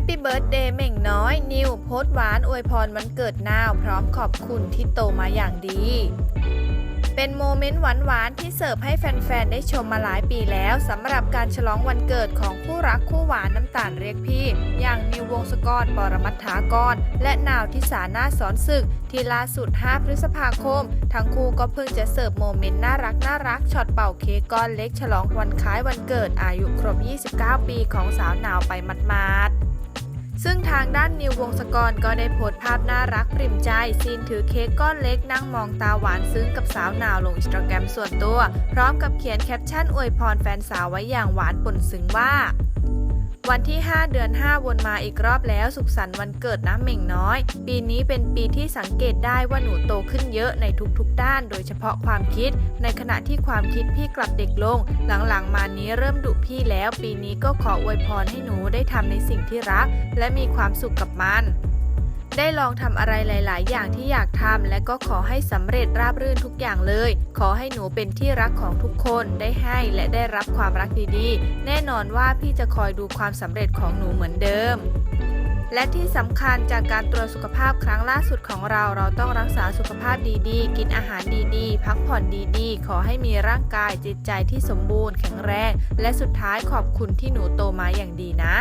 ปปี้เบิร์ดเดย์เหม่งน้อย นิวโพสหวานอวยพรวันเกิดนาว พร้อมขอบคุณที่โตมาอย่างดี เป็นโมเมนต์หวานๆที่เสิร์ฟให้แฟนๆ ได้ชมมาหลายปีแล้วสำหรับการฉลองวันเกิดของคู่รักคู่หวานน้ำตาลเรียกพี่ อย่างนิววงศกรปรมัตถากร และนาวทิสานาสอนศึก ที่ล่าสุด 5 พฤษภาคม ทั้งคู่ก็เพิ่งจะเสิร์ฟโมเมนต์น่ารักน่ารักช็อตเป่าเค้กก้อนเล็กฉลองวันคล้ายวันเกิดอายุครบ 29 ปีของสาวนาวไปมาดๆ ซึ่งทางด้านนิววงศกรก็ได้โพสต์ภาพน่ารักปริมใจซีนถือเค้กก้อนเล็กนั่งมองตาหวานซึ้งกับสาวนาวลงอินสตาแกรมส่วนตัว พร้อมกับเขียนแคปชั่นอวยพรแฟนสาวไว้อย่างหวานปนซึ้งว่า วันที่ 5 เดือน 5 วนมาอีกรอบแล้วสุขสันต์วันเกิดน้ำเหม่งน้อย ปีนี้เป็นปีที่สังเกตได้ว่าหนูโตขึ้นเยอะในทุกๆ ด้าน โดยเฉพาะความคิด ในขณะที่ความคิดพี่กลับเด็กลง หลังๆ มานี้เริ่มดุพี่แล้ว ปีนี้ก็ขออวยพรให้หนูได้ทำในสิ่งที่รัก และมีความสุขกับมัน ได้ลองทำอะไรหลาย ๆ อย่างที่อยากทำและก็ขอให้สำเร็จราบรื่นทุกอย่างเลย ขอให้หนูเป็นที่รักของทุกคนได้ให้และได้รับความรักดีๆ แน่นอนว่าพี่จะคอยดูความสำเร็จของหนูเหมือนเดิมและที่สำคัญจากการตรวจสุขภาพครั้งล่าสุดของเรา เราต้องรักษาสุขภาพดีๆ กินอาหารดีๆ พักผ่อนดีๆ ขอให้มีร่างกายจิตใจที่สมบูรณ์แข็งแรง และสุดท้ายขอบคุณที่หนูโตมาอย่างดีนะ